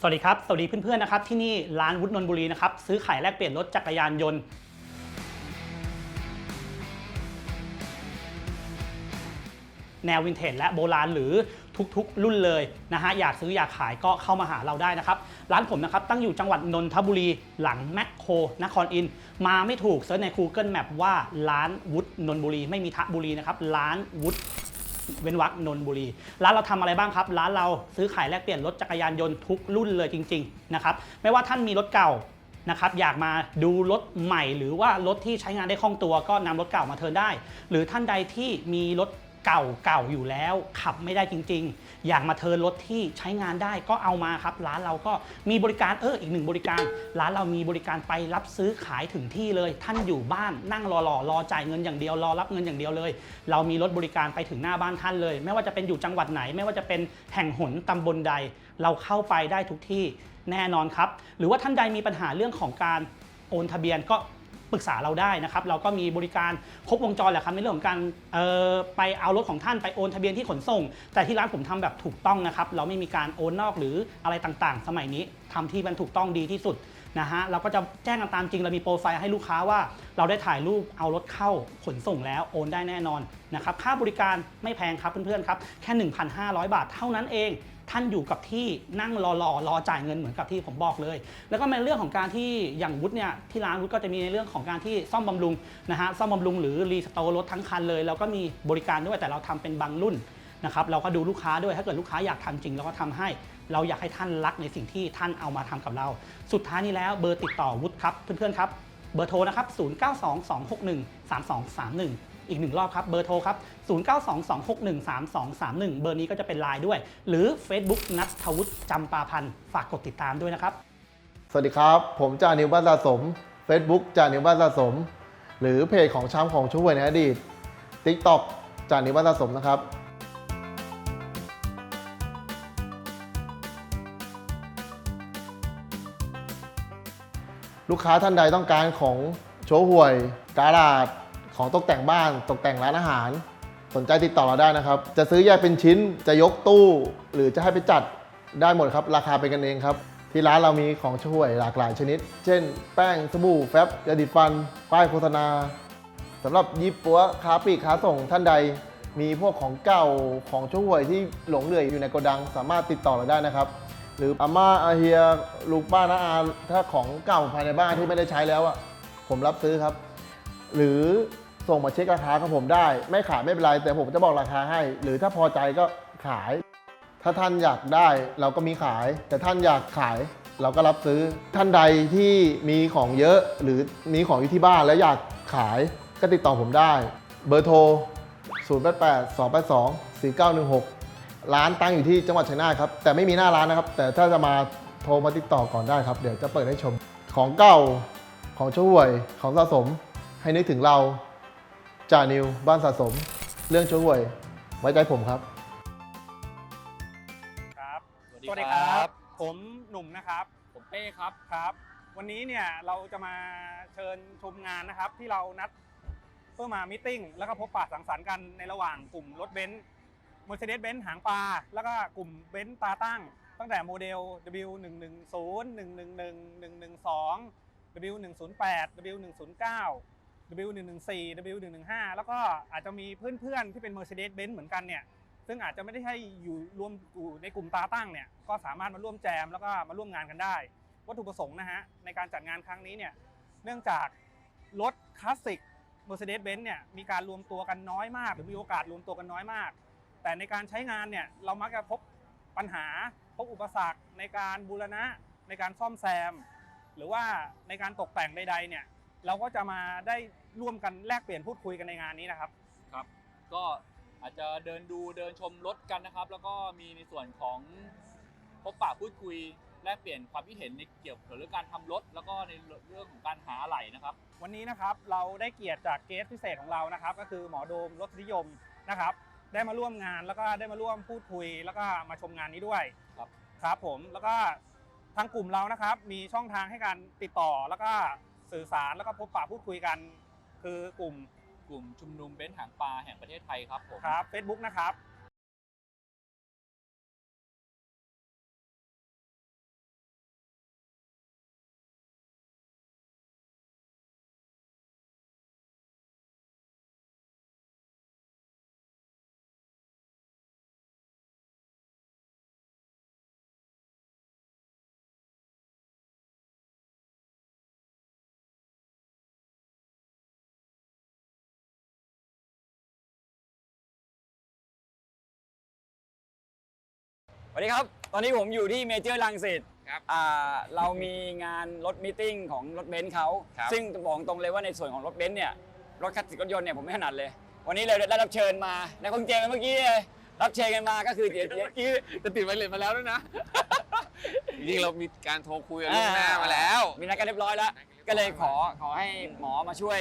สวัสดีครับ สวัสดีเพื่อนๆนะครับที่นี่ร้านวุฒนนบุรีนะครับซื้อขายแลกเปลี่ยนรถจักรยานยนต์ แนววินเทจและโบราณหรือทุกๆ รุ่นเลยนะฮะอยากซื้ออยากขายก็เข้ามาหาเราได้นะครับ ร้านผมนะครับตั้งอยู่จังหวัดนนทบุรีหลังแมคโครนครอิน มาไม่ถูกเซิร์ชใน Google Map ว่าร้านวุฒนนบุรี ไม่มีทะบุรีนะครับร้านวุฒ เว้นวักนนบุรี ร้านเราทำอะไรบ้างครับ ร้านเราซื้อขายแลกเปลี่ยนรถจักรยานยนต์ทุกรุ่นเลยจริงๆนะครับไม่ว่าท่านมีรถเก่านะครับอยากมาดูรถใหม่ หรือว่ารถที่ใช้งานได้คล่องตัวก็นำรถเก่ามาเทิร์นได้ หรือท่านใดที่มีรถ เก่าเก่าอยู่แล้ว ขับไม่ได้จริง ๆ อยากมาเทินรถที่ใช้งานได้ก็เอามาครับ ร้านเราก็มีบริการเอออีกหนึ่งบริการ ร้านเรามีบริการไปรับซื้อขายถึงที่เลย ท่านอยู่บ้านนั่งรอรอรอจ่ายเงินอย่างเดียวรอรับเงินอย่างเดียวเลย เรามีรถบริการไปถึงหน้าบ้านท่านเลย ไม่ว่าจะเป็นอยู่จังหวัดไหน ไม่ว่าจะเป็นแห่งหนตำบลใด เราเข้าไปได้ทุกที่แน่นอนครับ หรือว่าท่านใดมีปัญหาเรื่องของการโอนทะเบียนก็ ปรึกษาเราได้นะครับ เราก็มีบริการครบวงจรแหละครับในเรื่องของการออไปเอารถของท่านไปโอนทะเบียนที่ขนส่ง แต่ที่ร้านผมทำแบบถูกต้องนะครับ เราไม่มีการโอนนอกหรืออะไรต่างๆ สมัยนี้ทำที่มันถูกต้องดีที่สุดนะฮะเราก็จะแจ้งกันตามจริงเรามีโปรไฟล์ให้ลูกค้าว่าเราได้ถ่ายรูปเอารถเข้าขนส่งแล้วโอนได้แน่นอนนะครับค่าบริการไม่แพงครับเพื่อนๆครับแค่ 1,500 บาทเท่านั้นเอง ท่านอยู่กับที่นั่งรอรอรอจ่ายเงินเหมือนกับที่ผมบอกเลย แล้วก็ในเรื่องของการที่อย่างวุฒิเนี่ยที่ร้านวุฒิก็จะมีในเรื่องของการที่ซ่อมบำรุงนะฮะซ่อมบำรุงหรือรีสโตร์รถทั้งคันเลยแล้วก็มีบริการด้วยแต่เราทำเป็นบางรุ่นนะครับเราก็ดูลูกค้าด้วยถ้าเกิดลูกค้าอยากทำจริงเราก็ทำให้ เราอยากให้ท่านรักในสิ่งที่ท่านเอามาทำกับเรา สุดท้ายนี้แล้วเบอร์ติดต่อวุฒิครับเพื่อนๆครับเบอร์โทรนะครับ 0922613231 อีกหนึ่งรอบครับเบอร์โทรครับ 0922613231 เบอร์นี้ก็จะเป็นไลน์ด้วย หรือ Facebook นัทวุฒิจำปาพันธ์ฝากกดติดตามด้วยนะครับ สวัสดีครับ ผมจ่านิวบ้านสะสม Facebook จ่านิวบ้านสะสม หรือเพจของช้ำของช่วยในอดีต TikTok จ่านิวบ้านสะสมนะครับลูกค้าท่านใดต้องการของโชว์ห่วย การาด ของตกแต่งบ้านตกแต่งร้านอาหาร สนใจติดต่อเราได้นะครับ จะซื้อแยกเป็นชิ้นจะยกตู้ หรือจะให้ไปจัดได้หมดครับ ราคาเป็นกันเองครับ ที่ร้านเรามีของช่วยหลากหลายชนิด เช่น แป้งสบู่แฟบยาดีฟัน ป้ายโฆษณาสำหรับยี่ปัวค้าปลีกค้าส่งท่านใด มีพวกของเก่าของช่วยที่หลงเหลืออยู่ในโกดัง สามารถติดต่อเราได้นะครับ หรืออาม่าอาเฮียลูกป้าน้าอาถ้าของเก่าภายในบ้านที่ไม่ได้ใช้แล้วอะผมรับซื้อครับ หรือ ส่งมาเช็คราคากับผมได้ ไม่ขายไม่เป็นไร แต่ผมจะบอกราคาให้ หรือถ้าพอใจก็ขาย ถ้าท่านอยากได้เราก็มีขาย แต่ท่านอยากขายเราก็รับซื้อท่านใดที่มีของเยอะหรือมีของอยู่ที่บ้านแล้วอยากขายก็ติดต่อผมได้ เบอร์โทร 0 8 8 2 8 2 4 9 1 6 ร้านตั้งอยู่ที่จังหวัดชัยนาทครับ แต่ไม่มีหน้าร้านนะครับ แต่ถ้าจะมาโทรมาติดต่อก่อนได้ครับ เดี๋ยวจะเปิดให้ชมของเก่าของช่วยของสะสมให้นึกถึงเรา จ่านิว บ้านสะสม เรื่องช่วย ไว้ใจผมครับ ครับสวัสดีครับ ผมหนุ่มนะครับ ผมเป้ครับครับ วันนี้เนี่ยเราจะมาเชิญชมงานนะครับที่เรานัดเพื่อมามิทติ้งแล้วก็พบปะสังสรรค์กันในระหว่างกลุ่มรถเบนซ์ Mercedes Benz หางปลาแล้วก็กลุ่มเบนซ์ตาตั้ง ตั้งแต่โมเดล W110 111 112 W108 W109 W114 W115 แล้วก็อาจจะมีเพื่อนๆที่เป็น Mercedes Benz เหมือนกันเนี่ยซึ่งอาจจะไม่ได้ให้อยู่รวมอยู่ในกลุ่มตาตั้งเนี่ยก็สามารถมาร่วมแจมแล้วก็มาร่วมงานกันได้ วัตถุประสงค์นะฮะในการจัดงานครั้งนี้เนี่ยเนื่องจากรถคลาสสิก Mercedes-Benz เนี่ยมีการรวมตัวกันน้อยมาก หรือมีโอกาสรวมตัวกันน้อยมาก แต่ในการใช้งานเนี่ยเรามักจะพบปัญหาพบอุปสรรคในการบูรณะในการซ่อมแซม หรือว่าในการตกแต่งใดๆเนี่ย เราก็จะมาได้ร่วมกันแลกเปลี่ยนพูดคุยกันในงานนี้นะครับ ครับ ก็อาจจะเดินดูเดินชมรถกันนะครับ แล้วก็มีในส่วนของพบปะพูดคุยแลกเปลี่ยนความคิดเห็นในเกี่ยวกับเรื่องการทำรถ แล้วก็ในเรื่องของการหาอะไหล่นะครับ วันนี้นะครับเราได้เกียรติจากเกสพิเศษของเรานะครับ ก็คือหมอโดมรสนิยมนะครับ ได้มาร่วมงานแล้วก็ได้มาร่วมพูดคุย แล้วก็มาชมงานนี้ด้วยครับครับผมแล้วก็ทางกลุ่มเรานะครับ มีช่องทางให้การติดต่อแล้วก็ สื่อสารแล้วก็พบปะพูดคุยกัน คือกลุ่มกลุ่มชุมนุมเบนซ์หางปลาแห่งประเทศไทยครับผมครับ Facebook นะครับ วัสดีครับ ตอนนี้ผมอยู่ที่เมเจอร์ลังสิตครับอ่าเรามีงานรถมตติ팅ของรถเบนซ์เขา ครับ ซึ่งบอกตรงเลยว่าในส่วนของรถเบนซ์เนี่ย รถคลาสสิกรถยนต์เนี่ยผมไม่ถนัดเลย วันนี้เลยได้รับเชิญมาในคงเจมเมื่อกี้เลยรับเชิญกันมาก็คือเดี๋ยวเดี๋ยวเมื่อกี้จะติดไวเลสมาแล้วด้วยนะ จริงๆเรามีการโทรคุยกันล่วงหน้ามาแล้ว มีนัดกันเรียบร้อยแล้วก็เลยขอขอให้หมอมาช่วย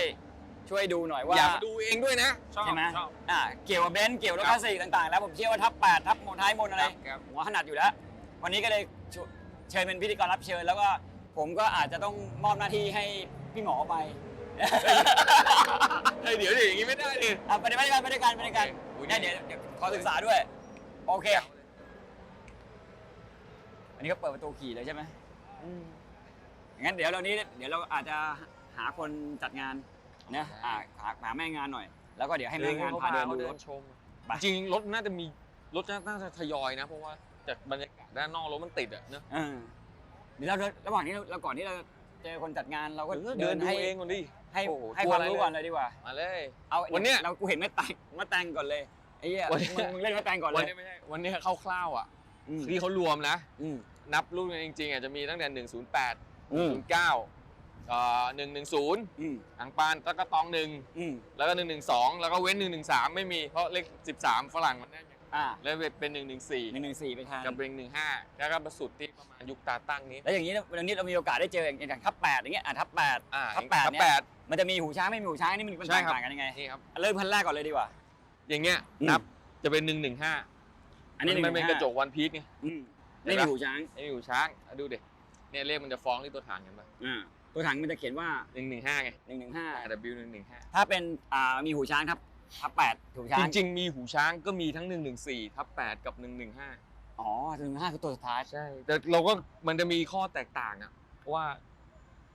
ช่วยดูหน่อยว่าอยากมาดูเองด้วยนะชอบใช่ไหมชอบอ่าเกี่ยวกับเบนซ์เกี่ยวกับรถคครับลาสสิกต่างๆ แล้วผมเชื่อว่าทับแปดทับโมท้ายมนอะไรครับผมว่าถนัดอยู่แล้ว วันนี้ก็เลยชวเชิญเป็นพิธีกรรับเชิญ แล้วก็ผมก็อาจจะต้องมอบหน้าที่ให้พี่หมอไปเฮ้ยเดี๋ยวดิอย่างงี้ไม่ได้ดิอะไปด้วยกันไปด้วยกันไปด้วยกันโอเคเนี่ยเดี๋ยวเดี๋ยวขอศึกษาด้วย โอเค อันนี้ก็เปิดประตูขี่เลยใช่ไหมงั้นเดี๋ยวเรานี้เดี๋ยวเราอาจจะหาคนจัดงาน นะอ่าหาหาแม่งานหน่อย แล้วก็เดี๋ยวให้แม่งานพาเดินดูรถ ชม ไป จริงๆรถน่าจะมีรถน่าจะทยอยนะ เพราะว่าจากบรรยากาศด้านนอกรถมันติดอะเนอะเออเดี๋ยวเราระหว่างนี้เราเราก่อนที่เราเจอคนจัดงานเราก็เออเดิเดินนดูให้เองก่อนดิ ให้โอ้โหให้กลัความอะไรรู้ก่อนเลยดีกว่า มาเลย เอาวันเนี้ยเรากูเห็นแม่แตงแม่แตงก่อนเลยไอ้เหี้ยวันเนี้ย มึงมึงเล่นแม่แตงก่อนเลวันยนี้ไม่ใช่วันนี้คร่าวๆอะอืมที่เขารวมนะ อืม นับรุ่นกันจริงๆอะจะมีตั้งแต่ 108 อืม 09เอ่อ110อืมอังปานตะกะตองหนึ่งอืมแล้วก็112แล้วก็เว้น113ไม่มีเพราะเลข13ฝรั่งมันได้ไงอ่าแล้วเป็นหนึ่ง114หนึ่งสี่ไปทานกับเป็น15แล้วก็ประสุดที่ประมาณยุคตาตั้งนี้ แล้วอย่างนี้วันนี้เรามีโอกาสได้เจออย่างอย่างทับแปดอย่างเงี้ยอะทับแปดอ่าทับแปดทับเนี่ยแปดมันจะมีหูช้างไม่มีหูช้างนี่มันมันใช่แตกครับต่างกันยังไงนี่ครับเริ่มพันแรกก่อนเลยดีกว่า อย่างเงี้ยอืมนับจะเป็น115อันนี้มันเป็น115กระจกวันพีชไงอืมไม่มีหูช้างไอ้อยู่ช้างอะดูดิเนี่ยเลขมันจะฟ้องที่ตัวฐานกันป่ะอ่า ตัวถังมันจะเขียนว่า115ไงหนึ่งหนึ่งห้า W 115ถ้าเป็นอ่ามีหูช้างทับทับแปดหูช้าจงริงๆ มีหูช้างก็มีทั้ง114ทับ8กับ115อ๋อหนึ่งห้าคือตัวสุดท้ายใช่ แต่เราก็มันจะมีข้อแตกต่างอะว่า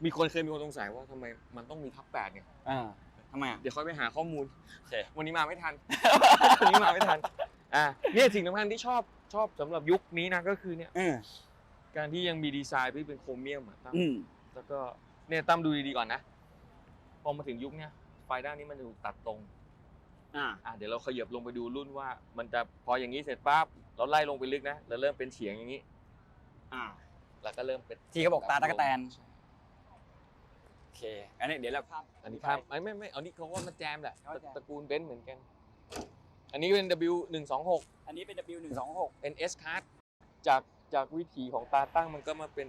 มีคนเคยมีคนสงสัยว่าทำไมมันต้องมีทับแปดไงอ่าทำไมอะ เดี๋ยวค่อยไปหาข้อมูล โอเค วันนี้มาไม่ทัน วันนี้มาไม่ทัน อ่าเนี่ยสิ่งสำคัญที่ชอบชอบสำหรับยุคนี้นะก็คือเนี่ยอืมการที่ยังมีดีไซน์ที่เป็นโครเมียมอะตั้มอืม แล้วก็เนี่ยตั้มดูดีๆก่อนนะ พอมาถึงยุคเนี้ยไฟด้านนี้มันจะถูกตัดตรง อ่า อะเดี๋ยวเราขยับลงไปดูรุ่นว่า มันจะพออย่างนี้เสร็จปั๊บเราไล่ลงไปลึกนะเราเริ่มเป็นเฉียงอย่างนี้ อ่า แล้วก็เริ่มเป็นที่เขาบอกตาตะกแตนใช่โอเค อันนี้เดี๋ยวเราข้าม อันนี้ครับไม่ไม่ไม่เอานี่เขาว่ามันแจมแหละเขาแจม ตระกูลเบนซ์เหมือนกัน อันนี้เป็น W 1 2 6 อันนี้เป็น W หนึ่งสองหกเป็น S card จากจากวิถีของตาตั้งมันก็มาเป็น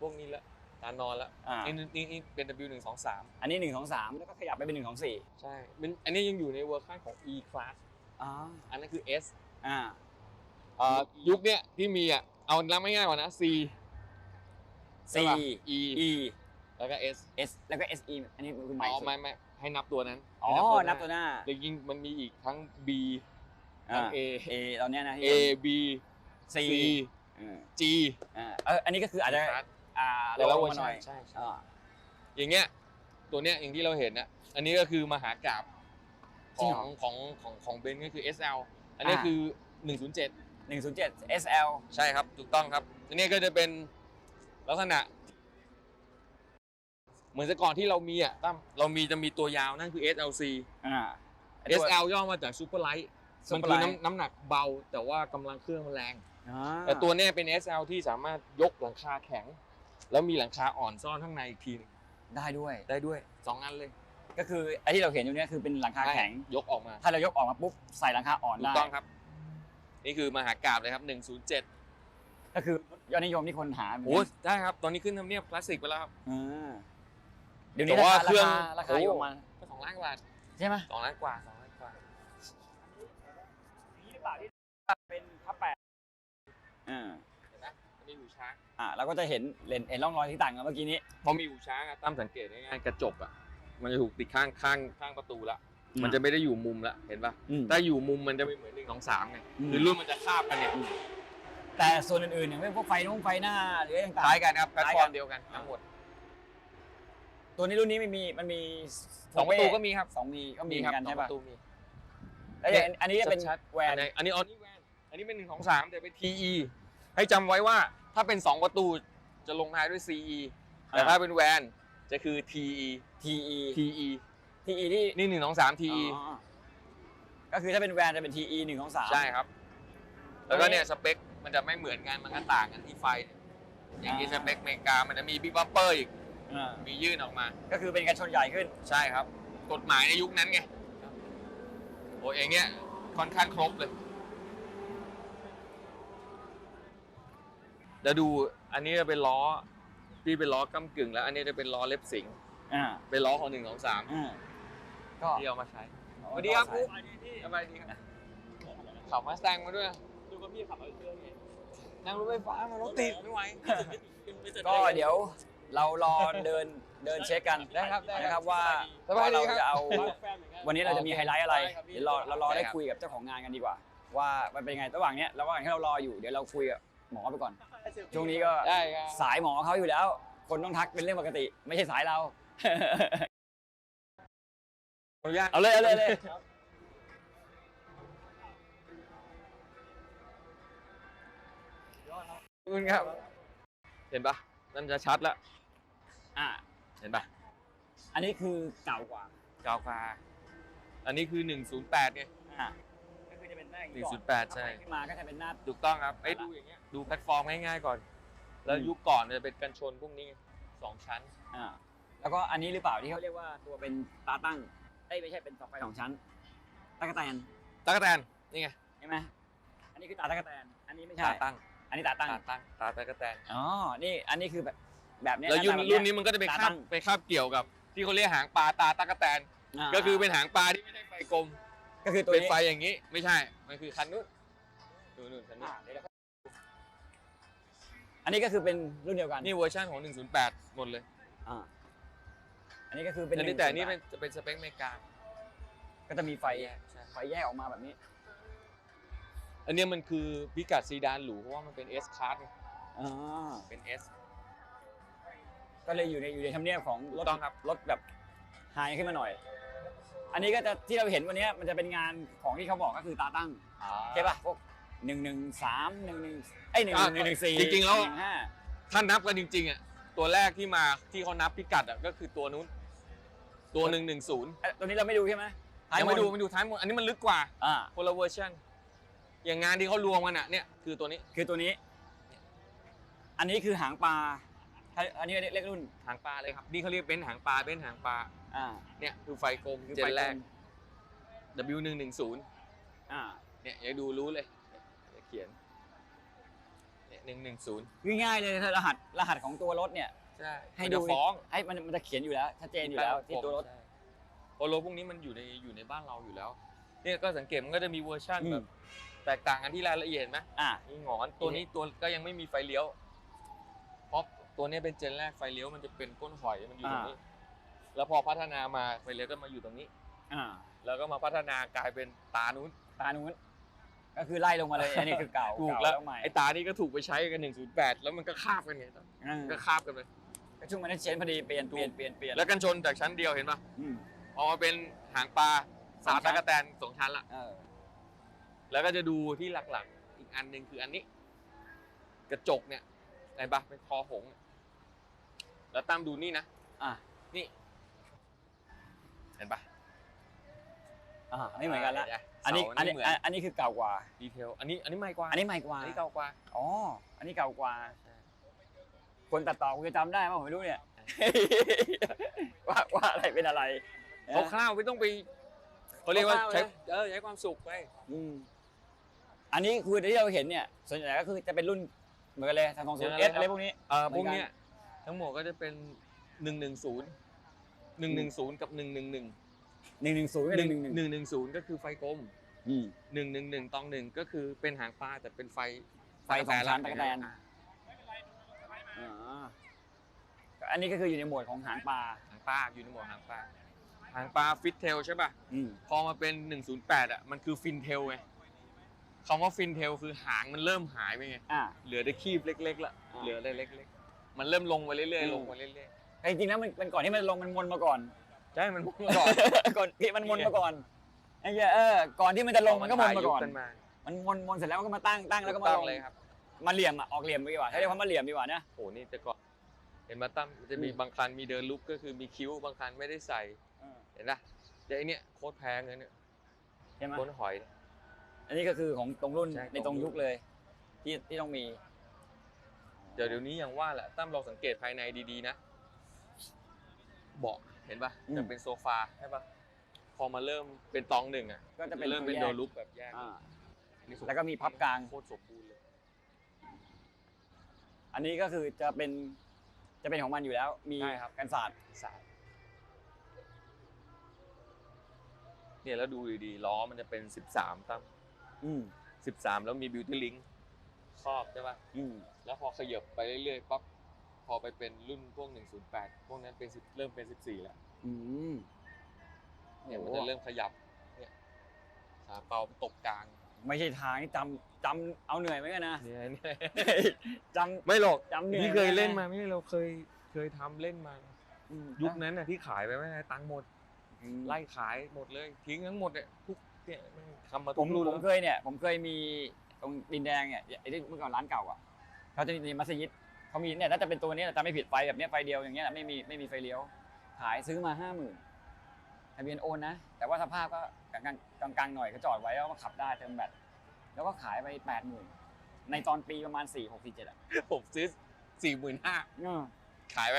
พวกนี้ละ ตานอนละอ่า นี่นี่นี่เป็น W 1 2 3อันนี้หนึ่งสองสามแล้วก็ขยับไปเป็นหนึ่งสองสี่ใช่เป็นอันนี้ยังอยู่ในเวอร์ชันของ E class อ่าอันนั้นคือ S อ่าอ่ายุคเนี้ยที่มีอะเอาน้ำไม่ง่ายกว่านะ C C ใช่ปะ E E แล้วก็ S S แล้วก็ S E อันนี้คือใหม่อ๋อสุดไม่ไม่ให้นับตัวนั้นอ๋อ ให้นับตัวหน้าแต่จริงๆมันมีอีกทั้ง B อ่าทั้ง A A ตอนเนี้ยนะที่ A B C C อืม G อ่าเอออันนี้ก็คืออาจจะครับ อ่าแต่ละลเวองร์มาหชัน่อนยใช่ใช่อ่าอย่างเงี้ย ตัวเนี้ยอย่างที่เราเห็นนะอันนี้ก็คือมหากราบขจริองงเหรอของของของเบนก็คือ SL อันนี้อ่าคือ 107หนึ่งศูนย์เจ็ด S L ใช่ครับถูกต้องครับอันนี้ก็จะเป็นลักษณะ เหมือนแต่ก่อนที่เรามีอะตั้มเรามีจะมีตัวยาวนั่นคือ SLC อ่า SL ย่อมาจาก Super Light มันคือ Superlight น้ำน้ำหนักเบา แต่ว่ากำลังเครื่องมันแรงอ่าแต่ตัวเนี้ยเป็น SL ที่สามารถยกหลังคาแข็ง แล้วมีหลังคาอ่อนซ่อนข้างในอีกทีหนึงได้ด้วย ได้ด้วยสองอันเลยก็คือไอ้ที่เราเห็นอยู่เนี้ยคือเป็นหลังคาแข็ง ยกออกมาถ้าเรายกออกมาปุ๊บใส่หลังคาอ่อนถูได้กต้องครับ นี่คือมหากราบเลยครับ107ก็คือยอดนิยมที่คนหาโอ้ได้ครับ ตอนนี้ขึ้นทำเนียบคลาสสิกไปแล้วครับ อ่าเดี๋ยวนี้แต่ราว่าคาเครื่องราคาราคาอยู่ประมาณก็สองล้านกว่าบาทใช่ไหมสองล้านกว่าสองล้านกว่านี่หรือเปล่า อ่าเราก็จะเห็นเห็นเห็นร่องรอยที่ต่างกันเมื่อกี้นี้ พอมีหูช้างอะตั้มสังเกตง่ายๆกระจกอะมันจะถูกติดข้างข้างข้างประตูละมันจะไม่ได้อยู่มุมละเห็นปะอืมถ้าอยู่มุมมันจะไม่เหมือนหนึ่งสองสามไงอืมคือรุ่นมันจะคาบกันเนี่ยแต่ส่วนอื่นๆอย่างพวกไฟนุ่งไฟหน้าหรืออะไรต่างคล้ายกันครับแพลตคล้ายฟกัอนร์มเดียวกันทั้งหมดๆตัวนี้รุ่นนี้มันมีมันมีสองประตูก็มีครับสองมีก็มีมีเหคมืรัอนกันสองใช่ปป่ะระตูมี แล้วอย่างอันนี้จะเป็นชัดๆแวน อันไหอันนี้ออนนี่แวนอันนี้เป็นหนึ่งสองสามแต่เป็น TE ให้จำไว้ว่า ถ้าเป็นสองประตูจะลงท้ายด้วย CE แต่ถ้าเป็นแวนจะคือ TE TE TE TE ที่นี่หนึ่งสองสาม TE อ๋อก็คือถ้าเป็นแวนจะเป็น TE หนึ่งของสามใช่ครับ แล้วก็เนี่ยสเปคมันจะไม่เหมือนกันมันก็ต่างกันที่ไฟ อย่างที่สเปคอเมริกามันจะมีบิ๊กบัมเปอร์อีกอ่ามียื่นออกมา ก็คือเป็นกันชนใหญ่ขึ้น ใช่ครับ กฎหมายในยุคนั้นไง โอ้เองเนี้ยค่อนข้างครบเลย เดี๋ยวดูอันนี้จะเป็นล้อพี่เป็นล้อกำกึ่ง แล้วอันนี้จะเป็นล้อเล็บสิงห์อ่าเป็นล้อของหนึ่งของสามอ่าก็ที่เอามาใช้สวัสดีครับครูสบายดีครับขับมาสแตงมาด้วยดูว่าพี่ขับเอาเครื่องไงนั่งรถไฟฟ้ามารถติดไม่ไหวก็เดี๋ยวเรารอเดินเดินเช็คกันได้ครับได้ครับนะครับว่าสบายดีว่าเราครับจะเอาแฟนเหมือนกันวันนี้เราจะมีไฮไลท์อะไรได้ครับพี่เดี๋ยวเราเรารอได้ได้ครับคุยกับเจ้าของงานกันดีกว่า ว่ามันเป็นยังไงระหว่างเนี้ยระหว่างที่เรารออยู่เดี๋ยวเราคุยกับหมอไปก่อน ช่วงนี้ก็ได้ครับ สายหมอเขาอยู่แล้ว คนต้องทักเป็นเรื่องปกติ ไม่ใช่สายเรา ขออนุญาตเอาเลยเอาเลยเอาเลยขอบคุณครับ เห็นปะนั่นจะชัดแล้วอะเห็นปะอันนี้คือเก่ากว่ากาวฟ้าอันนี้คือ 108ไงอะก็คื อจะเป็นหน้าอย่างหนึ่นี้งก่ศูอนนย์แปดใช่ขึ้นมาก็จะเป็นหน้า ถูกต้องครับไอ้ยดูอย่างเงี้ยดูแพลตฟอร์มง่ายๆก่อน แล้วยุคก่อนจะเป็นกันชนพวกนี้ไงสองชั้น อ่าแล้วก็อันนี้หรือเปล่าที่เขาเรียกว่าตัวเป็นตาตั้งเอ้ยไม่ใช่เป็นเสาไฟสองชั้นตะกแตนตะกแตนนี่ไงใช่ไหมอันนี้คือตาตะกแตนอันนี้ไม่ใช่ตาตั้งอันนี้ตาตั้งตาตั้งตาตะกแตนอ๋อนี่อันนี้คือแบบแบบเนี้ยแล้วรุ่นหาตาแบบรุ่เยนนี้มันก็จะไปตาคาตั้บง ไปคาบเกี่ยวกับ ที่เขาเรียกหางปลาตาตะกแตนาก็คือเป็นหางปลาที่ไม่ใช่ไฟกลม ก็คือตัวเป็นนี้ไฟอย่างนี้ไม่ใช่ มันคือคันนู้นดูนู่นคันนู้อ่านเดี๋ยวเราอันนี้ก็คือเป็นรุ่นเดียวกันนี่เวอร์ชันของ 108 หมดเลยอ่าอันนี้ก็คือเป็นอันนี้หงแต่อันนี่ส่เป็วนจะเป็นสเปคอเมริกาก็จะมีไฟใช่ไฟแยกออกมาแบบนี้อันเนี้ยมันคือพิกัดซีดานหรูเพราะว่ามันเป็น S Class ไงอ่าเป็น S ก็เลยอยู่ในอยู่ในธรรมเนียบของรถถูกต้องครับ รถแบบไฮขึ้นมาหน่อย อันนี้ก็จะที่เราเห็นวันเนี้ยมันจะเป็นงานของที่เขาบอกก็คือตาตั้งใช่ป่ะพวกหนึ่งหนึ่งสามหนึ่งหนึ่งไอยหนึ่งอะหนึ่งหนึ่งสี่จริงๆแล้วหนึ่งห้าถ้านับกันจริงๆอะตัวแรกที่มาที่เขานับพิกัดอะก็คือตัวนู้น ตัวหนึ่งหนึ่งศูนย์เอ้ยตัวนี้เราไม่ดูใช่ไหมท้ายังบไม่นดูไม่ดูท้ายหมดอันนี้มันลึกกว่าอ่าคนละเวอร์ชันอย่างงานที่เขารวมกันอะเนี่ยคือตัวนี้คือตัวนี้ อันนี้คือหางปลาถ้าอันนี้เรียกรุ่นหางปลาเลยครับนี่เขาเรียกเป็นซ์หางปลาเป็นซ์หางปลา อ่า เนี่ยคือไฟกลมคือเจไฟนตแรรกง W หนึ่งหนึ่งศูนย์อ่าเนี่ยอย่าดูรู้เลยเนี่ยเขียนเนี่ยหนึ่งหนึ่งศูนย์ง่ายๆเลยถ้ารหัสรหัสของตัวรถเนี่ย ใช่ให้มันดูจะฟ้องให้มันมันจะเขียนอยู่แล้วชัดเจนอยู่แล้วที่ตัวรถ ใช่เพราะรถพวกนี้มันอยู่ในอยู่ในบ้านเราอยู่แล้ว เนี่ยก็สังเกตมันก็จะมีเวอร์ชันอืม แบบแตกต่างกันที่รายละเอียดเห็นไหมอ่า มีหงอนตัวนี้ตัวก็ยังไม่มีไฟเลี้ยวเพราะตัวนี้เป็นเจนแรกไฟเลี้ยวมันจะเป็นก้นหอยมันอยู่ตรงนี้ แล้วพอพัฒนามาไฟเลี้ยวก็มาอยู่ตรงนี้ อ่าแล้วก็มาพัฒนากลายเป็นตานู้น ตานู้นก็คือไล่ลงมาเลยอันนี้คือเก่าถูกเาแล้วใหม่ไอ้ตานี่ก็ถูกไปใช้กัน 108 แล้วมันก็คาบกันไงอืมก็คาบกันไปก็ช่วงมันนั้นเชนพอดีเปลี่ยนเปลี่ยนเปลี่ยนเปลี่ยนแล้วกันชนจากชั้นเดียวเห็นปะอืมพอมาเป็นหางปลาสาสามมชั้ตะนกะแตนสองชั้นละเออแล้วก็จะดูที่หลักๆ อีกอันหนึ่งคืออันนี้ กระจกเนี่ยเห็นปะเป็นคอหงส์แล้วตามดูนี่นะอ่านี่เห็นปะอ่าไม่เหมือนกันละห็ไหมอันนี้เสาอันนี้เหมือนอันนี้คือเก่ากว่าดีเทลอันนี้อันนี้ใหม่กว่าอันนี้ใหม่กว่าอันนี้เก่ากว่าอ๋ออันนี้เก่ากว่า คนตัดต่อคุณจะจำได้ป่ะผมไม่รู้เนี่ยว่าว่าอะไรเป็นอะไรคร่าวๆไม่ต้องไปเขาเรียกว่าคร่าวๆใช้นะเออใช้ความสุขไปอืมอันนี้คือที่เราเห็นเนี่ยส่วนใหญ่ก็คือจะเป็นรุ่นเหมือนกันเลยทางของศูนย์เหมืเออนกันเลยครับสอะไรพวกนี้เอ่อเหมืพอนวกกันเนี้ยทั้งหมดก็จะเป็นหนึ่งหนึ่งศูนย์ หนึ่งหนึ่งศูนย์กับหนึ่งหนึ่งหนึ่งหนึ่งหนึ่งศูนย์กับหหนึ่นึ่งงหนึ่งหนึ่งหนึ่งศูนย์ก็คือไฟกลมอืมหนึ่งหนึ่งหนึ่งตองหนึ่งก็คือเป็นหางปลาแต่เป็นไฟไฟสองชั้นตะตะกะกะแตแตนนอ่าอันนี้ก็คืออยู่ในหมวดของหางปลาหางปลาอยู่ในหมวดหางปลาหางปลาฟิตเทลใช่ป่ะอืมพอมาเป็น108อะมันคือฟินเทลไงคำว่าฟินเทลคือหางมันเริ่มหายไปไงอ่าเหลือแต่คีบเล็กๆละอ่าเหลือแต่เล็กๆมันเริ่มลงไปเรื่อยอืมๆลงไปเรื่อย แต่จริงๆแล้วมันมันก่อนที่มันลงมันมนมาก่อนๆใช่มันมุ่งก่อน ก่อนที่มันมนมาก่อนไอ้เหี้ยเออก่อนที่มันจะลงมันก็มนมาก่อนยุคมามันมนมนเสร็จแล้วมันก็มาตั้งตั้งแล้วก็มาต้ลองงเลยครับมาเหลี่ยมอะออกเหลี่ยมดีกว่าถ้าเรียกว่ามาเหลี่ยมดีกว่านะโหนี่แต่ก่อนเห็นมาตั้มมันจะมีอืมบางคันมีเดินลุกก็คือมีคิ้วบางคันไม่ได้ใส่เห็นปะแต่อันเนี้ยโคตรแพงเลยเนี่ยใช่ไหมโคตรหอยเนี่ยอันนี้ก็คือของตรงรุ่นใช่ในตรงยุคเลย ที่ที่ต้องมี เดี๋ยวเดี๋ยวนี้อย่างว่าแหละตั้มลองสังเกตภายในดีๆนะ เบาะเห็นปะอืมจะเป็นโซฟาใช่ปะพอมาเริ่มเป็นตองหนึ่งอะก็จะเป็นเริ่มเป็นแยโดกลุกแบบแยกอ่านี่สมแล้วก็มีพับกลาง โคตรสมบูรณ์เลยอันนี้ก็คือจะเป็นจะเป็นของมันอยู่แล้ว มีใช่ครับกันศาสตร์สายเนี่ยแล้วดูดีๆล้อมันจะเป็น 13ตั้มอืม13 แล้วมีบิวตี้ลิงครอบใช่ปะอืมแล้วพอขยับไปเรื่อยๆปั๊บ พอไปเป็นรุ่นพวก 108 พวกนั้นเป็น10เริ่มเป็น 14 แล้วอืมเนี่ยมันโอ้จะเริ่มขยับ เนี่ยขาเปาตกกลาง ไม่ใช่ทางที่จำจำเอาเหนื่อยไหมกันนะเนี่ยเนี่ยจไม่หรอกำจำเหนื่อย ที่เคยเล่นไหมาไม่ใช่เราเคยเคยทำเล่นมา อืมยุคนั้นน่ะที่ขายไปไม่ได้ตังค์หมด อืมไล่ขายหมดเลย ทิ้งทั้งหมดเนี่ยทุกเนี่ยมันทำมาผทุมกรุ่นผมแล้ว เคยเนี่ย ผมเคยมีตรงดินแดงเนี่ยไอ้ที่เมื่อก่อนร้านเก่าอะเขาจะมีมัสยิด เขามีเนี่ยน่าจะเป็นตัวนี้แหละจำไม่ผิดไฟแบบเนี้ยไฟเดียวอย่างเงี้ยแหละไม่มีไม่มีไฟเลี้ยว ขายซื้อมาห้าหมื่นทะเบียนโอนนะ แต่ว่าสภาพก็กลางกลางกลางๆหน่อยก็จอดไว้แล้วก็ขับได้เต็มแบตแล้วก็ขายไปแปดหมื่นในตอนปีประมาณสี่หกสี่เจ็ดอะผมซื้อสี่หมื่นห้าเออขายไป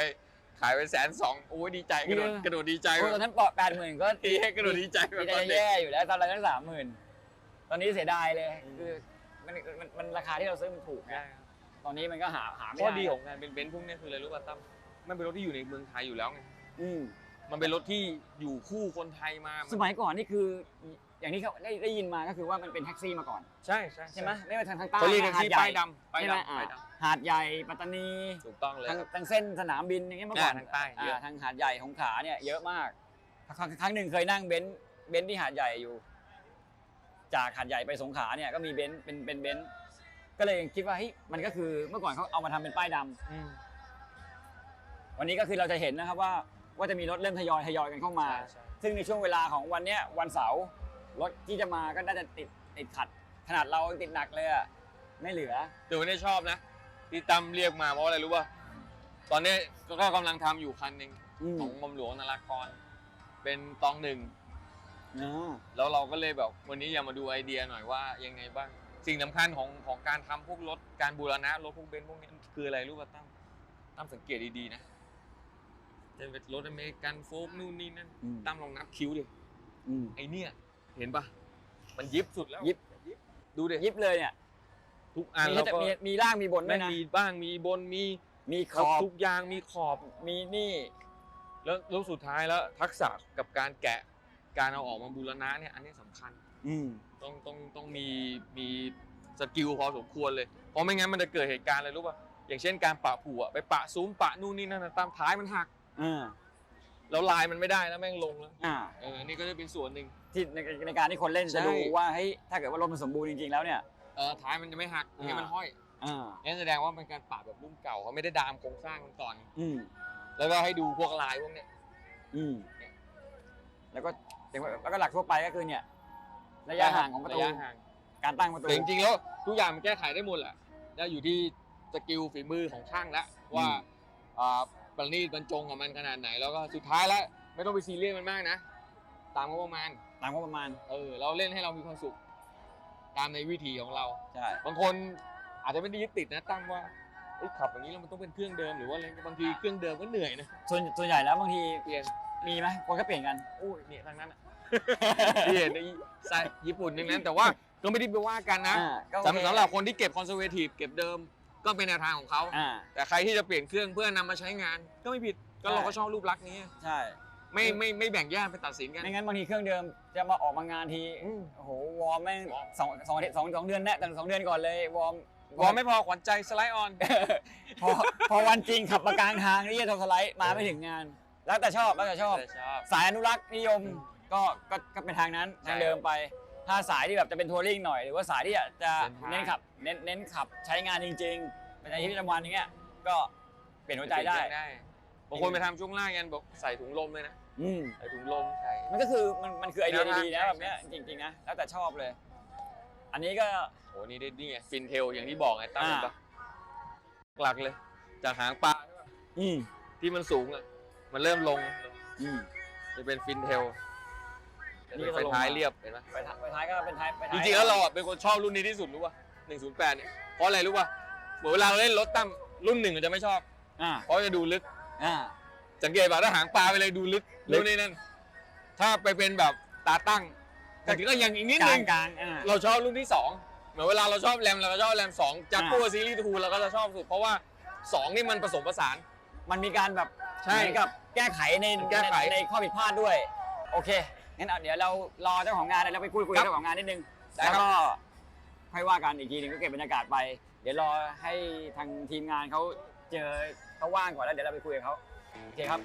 ขายไปแสนสองโอ้ยดีใจกระโดดเออกระโดดดีใจโอ้ตอนนั้นปอแปดหมื่นก็เอ้กระโดดดีใจแบบมีตแต่อนจะเด็กแย่อยู่แล้วตอนเราตั้งสามหมื่นตอนนี้เสียดายเลยคือมันมันมันราคาที่เราซื้อมันถูกไง ตอนนี้มันก็หาหาไม่ข้อได้ดีของงานเป็นเบนซ์พวกเนี้ยคืออะไรรู้ป่ะตั้มมันเป็นรถที่อยู่ในเมืองไทยอยู่แล้วไงอืมมันเป็นรถที่อยู่คู่คนไทยมาสมัยก่อนนี่คืออย่างที่เขาได้ได้ยินมาก็คือว่ามันเป็นแท็กซี่มาก่อนใช่ใช่ใช่ไหมไม่ว่าทางทางใต้เขาเรียกแท็กซี่หดใหญ่ป้ายดำป้ายใช่ไหมดำอ่าป้ายดหาดใหญ่ปัตตานีำถูกต้องเลย ทางครับทางเส้นสนามบินอย่างเงี้ยเมื่อก่อนอ่าทางใต้เยอะทางหาดใหญ่ของขาเนี่ยเยอะมากครั้งครั้งหนึ่งเคยนั่งเบนซ์เบนซ์ที่หาดใหญ่อยู่ จากหาดใหญ่ไปสงขลาเนี่ยก็มีเบนซ์เป็นเป็นเบนซ์ ก็เลยคิดว่าเฮ้ยมันก็คือเมื่อก่อนเขาเอามาทำเป็นป้ายดำอืม วันนี้ก็คือเราจะเห็นนะครับว่าว่าจะมีรถเริ่มทยอยทยอยกันเข้ามา ใช่ใช่ ซึ่งในช่วงเวลาของวันเนี้ยวันเสาร์รถที่จะมาก็น่าจะติดติดขัด ขนาดเราติดหนักเลยอะไม่เหลือ แต่วันนี้ชอบนะ ที่ตั้มเรียกมาเพราะอะไรรู้ป่ะตอนนี้ก็กำลังทำอยู่คันหนึ่งอืม ของหมอมหลวงนารากร เป็นตองหนึ่ง อ่าแล้วเราก็เลยแบบวันนี้อยากมาดูไอเดียหน่อยว่ายังไงบ้าง สิ่งสำคัญของของการทำพวกรถการบูรณะรถพวกเบนซ์พวกนี้คืออะไรรู้ป่ะตั้มตั้มสังเกตดีๆนะจะเป็นรถอเมริกันโฟล์กนู่นนี่นั่นอืม ตั้มลองนับคิ้วดิอืม ไอเนี่ย เห็นปะมันยิบสุดแล้วยิบ ดูดิยิบเลยเนี่ย ทุกอันมีแล้วแต่ก็มีมีล่างมีบนด้แม่วยงนะ มีบ้างมีบนมีมีขแล้วอบ ทุกอย่างมีขอบ มีนี่ แล้วแล้วสุดท้ายแล้วทักษะกับการแกะการเอาออกมาบูรณะเนี่ยอันนี้สำคัญ อืม ต้องต้องต้องมีมีสกิลพอสมควรเลย เพราะไม่งั้นมันจะเกิดเหตุการณ์อะไรรู้ป่ะ อย่างเช่นการปะผัวไปปะซุ้มปะนู่นนี่นั่นนะตามท้ายมันหัก อ่าแล้วลายมันไม่ได้แล้วแม่งลงแล้วอ่าเอออันนี่ก็จะเป็นส่วนหนึ่ง ที่ในในการที่คนเล่นใช่ จะดูว่าเฮ้ยถ้าเกิดว่ารถมันสมบูรณ์จริงๆแล้วเนี่ย เออท้ายมันจะไม่หักอ่า ให้มันห้อยอ่านั่นแสดงว่าเป็นการปะแบบรุ่นเก่าเขาไม่ได้ดามโครงสร้างมันก่อน อืมแล้วก็ให้ดูพวกลายพวกเนี้ย อืมแล้วก็แล้วก็หลักทั่วไปก็คือเนี่ย ระยะห่างของประตูระยะห่างการตั้งประตู แต่จริงๆแล้วทุกอย่างมันแก้ไขได้หมดแหละแล้วอยู่ที่สกิลฝีมือของช่างแล้วว่าอืมอ่าประณีตบรรจงกับมันขนาดไหน แล้วก็สุดท้ายแล้วไม่ต้องไปซีเรียสมันมากนะ ตามงบประมาณ ตามงบประมาณ เออเราเล่นให้เรามีความสุข ตามในวิถีของเรา ใช่ บางคนอาจจะไม่ได้ยึดติดนะตั้งว่าเอ้ยขับอย่างนี้แล้วมันต้องเป็นเครื่องเดิมหรือว่าอะไรบางทีเครื่องเดิมก็เหนื่อยนะส่วนส่วนใหญ่แล้วบางทีเปลี่ยนมีไหมคนก็เปลี่ยนกัน โอ้ยเนี่ยทางนั้นอะ ที่เห็นในสายญี่ปุ่นอย่างนั้น แต่ว่าก็ไม่ได้ไปว่ากันนะอ่าก็โอสำเคสำหรับคนที่เก็บคอนเซอร์เวทีฟเก็บเดิมก็เป็นแนวทางของเขา อ่า แต่ใครที่จะเปลี่ยนเครื่องเพื่อนำมาใช้งาน ก็ไม่ผิดก็เราก็ชอบรูปลักษณ์นี้ ใช่ ไม่ไม่ไม่แบ่งแยกไปตัดสินกัน ไม่งั้นบางทีเครื่องเดิมจะมาออกมางานทีอืม โอ้โหวอร์มแม่งวอร์มสองสองอาทิตย์สองสองเดือนแน่แต่สองเดือนก่อนเลยวอร์มพอไม่พอขวัญใจสไลด์ออน พอพอวันจริงขับมากลางทางนี่จะโทรสไลด์มาไม่ถึงงาน แล้วแต่ชอบแล้วแต่ชอบชอบสายอนุรักษ์นิยม ก็ก็ก็เป็นทางนั้นใช่ทางเดิมไป ถ้าสายที่แบบจะเป็นทัวริงหน่อย หรือว่าสายที่จะเดินทางเน้นขับเน้นเน้นขับใช้งานจริง ๆ เป็นในชีวิตประจำวันอย่างเงี้ยก็เปลี่ยนหัวใจได้ บางคนไปทำช่วงล่างกันบอกใส่ถุงลมเลยนะอืมใส่ถุงลมใส่ มันก็คือมันมันคือไอเดียแนวทางดีๆนะใช่แบบเนี้ยจริงๆนะแล้วแต่ชอบเลย อันนี้ก็โอ้นี่ได้นี่ไงฟินเทลอย่างที่บอกไงตั้งอ่า ปะหลักเลย จากหางปลาอืมที่มันสูงอะมันเริ่มลงอืมจะเป็นฟินเทลจะ นี่เป็นก็ไฟลงมาท้ายเรียบเห็นไหมไปท้ายไปท้ายก็เป็นท้ายไปจท้ายริงๆแล้วเราอะเป็นคนชอบรุ่นนี้ที่สุดรู้ป่ะ108เนี่ยเพราะอะไรรู้ป่ะเหมือนเวลาเราเล่นรถตั้มรุ่นหนึ่งเราจะไม่ชอบ อ่าเพราะจะดูลึก อ่า สังเกตป่ะถ้าหางปลาไปเลยดูลึกลึก ดูนี่นั่น ถ้าไปเป็นแบบตาตั้งแต่ก็ยังอีกนิดกนึลางงกลางอ่า เราชอบรุ่นที่สองเหมือนเวลาเราชอบแรมเราก็ชอบแรมสองจักรอ่าโก้ซีรีส์ทูเราก็จะชอบสุดเพราะว่าสองนี่มันผสมผสาน มันมีการแบบใช่เหมือนกับแก้ไขในแก้ไข ในในข้อผิดพลาดด้วย โอเค งั้นเอาเดี๋ยวเรารอเจ้าของงานแล้วไปคุยคุยครักับบเจ้าของงานนิดนึงได้แล้วครับก็ค่อยว่ากันอีกทีหนึงก็เก็บบรรยากาศไป เดี๋ยวรอให้ทางทีมงานเขาเจอเขาว่างก่อนแล้วเดี๋ยวเราไปคุยกับเขาโอเคครับ